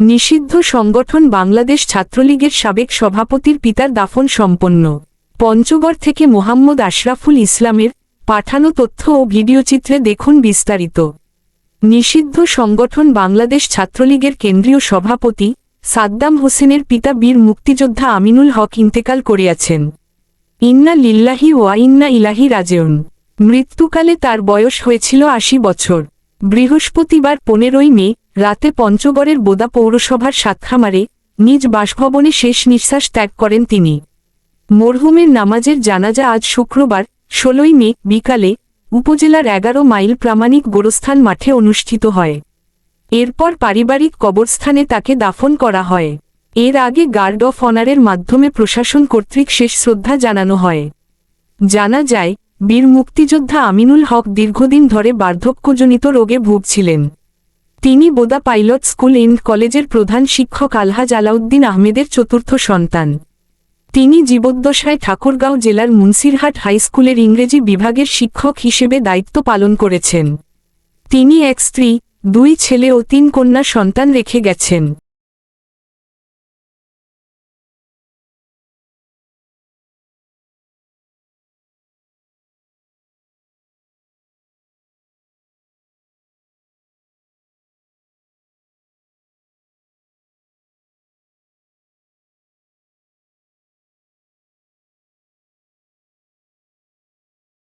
নিষিদ্ধ সংগঠন বাংলাদেশ ছাত্রলীগের সাবেক সভাপতির পিতার দাফন সম্পন্ন। পঞ্চগড় থেকে মোহাম্মদ আশরাফুল ইসলামের পাঠানো তথ্য ও ভিডিওচিত্রে দেখুন বিস্তারিত। নিষিদ্ধ সংগঠন বাংলাদেশ ছাত্রলীগের কেন্দ্রীয় সভাপতি সাদ্দাম হোসেনের পিতা বীর মুক্তিযোদ্ধা আমিনুল হক ইন্তেকাল করিয়াছেন। ইন্না লিল্লাহি ওয়া ইন্না ইলাহি রাজেউন। মৃত্যুকালে তার বয়স হয়েছিল আশি বছর। বৃহস্পতিবার পনেরোই মে রাতে পঞ্চগড়ের বোদা পৌরসভার সাতখামারে নিজ বাসভবনে শেষ নিঃশ্বাস ত্যাগ করেন তিনি। মরহুমের নামাজের জানাজা আজ শুক্রবার, ষোলোই মে, বিকালে উপজেলার এগারো মাইল প্রামাণিক গোরস্থান মাঠে অনুষ্ঠিত হয়। এরপর পারিবারিক কবরস্থানে তাকে দাফন করা হয়। এর আগে গার্ড অফ অনারের মাধ্যমে প্রশাসন কর্তৃক শেষ শ্রদ্ধা জানানো হয়। জানা যায়, বীর মুক্তিযোদ্ধা আমিনুল হক দীর্ঘদিন ধরে বার্ধক্যজনিত রোগে ভুগছিলেন। তিনি বোদা পাইলট স্কুল এন্ড কলেজের প্রধান শিক্ষক আলহাজ আলাউদ্দিন আহমেদের চতুর্থ সন্তান। তিনি জীবদ্দশায় ঠাকুরগাঁও জেলার মুন্সিরহাট হাইস্কুলের ইংরেজি বিভাগের শিক্ষক হিসেবে দায়িত্ব পালন করেছেন। তিনি এক স্ত্রী, দুই ছেলে ও তিন কন্যা সন্তান রেখে গেছেন।